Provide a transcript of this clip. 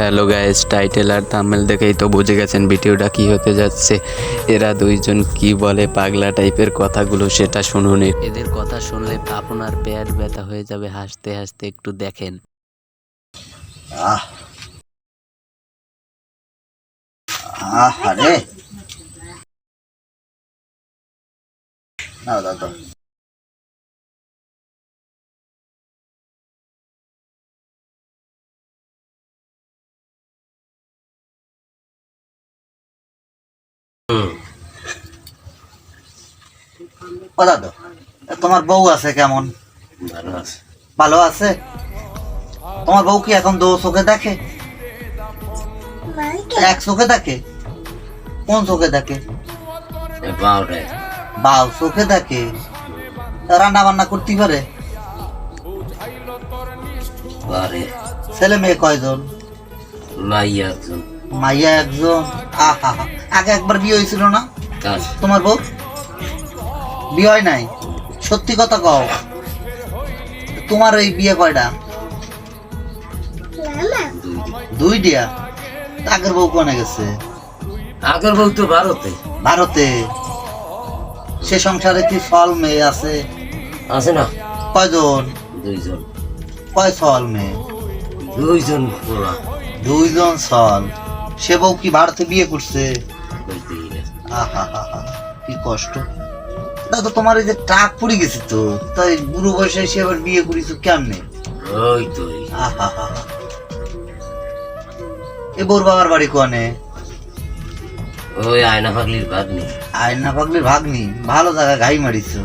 Hello guys title আর thumbnail দেখেই তো বুঝে গেছেন ভিডিওটা কি হতে যাচ্ছে। এরা দুইজন কি বলে পাগলা টাইপের কথাগুলো সেটা শুনুন। এদের কথা শুনলে আপনার পেট ব্যথা হয়ে যাবে, হাসতে হাসতে একটু দেখেন। আহ, আরে। না, দাদা। দাদা তোমার বউ আছে কেমন? ভালো আছে। তোমার বউ কি এখন দো চোখে দেখে? এক চোখে দেখে? কোন চোখে দেখে? বাউ চোখে দেখে। রান্না বান্না করতে পারে? ছেলে মেয়ে কয়জন? মাইয়া একজন। মাইয়া একজন। আহা হা আগে একবার বিয়ে হয়েছিল না? তোমার বউ? বিয়ে হয় নাই। সত্যি কথা কও। তোমার এই বিয়ে কয়টা? দুই দিয়া। আগের বউ কোনে গেছে? আগের বউ তো ভারতে। ভারতে। সে সংসারে কি ফল মেয়ে আছে? আছে না। কয়জন? দুইজন। কয় ফল মেয়ে? দুইজন দুইজন সল সে বউ কি ভারতে বিয়ে করছে? আহা হা হা কি কষ্ট। দাদা তোমার এই যে টাক পড়ে গেছে তো তাই বুড়ো বয়সে এসে আবার বিয়ে করেছ কেমনে? ওই তো এ বোর বাবার বাড়ি কোনে ওই আয়না পাগলির ভাগ্নি। আয়না পাগলির ভাগ্নি? ভালো জায়গা ঘাই মারিছো।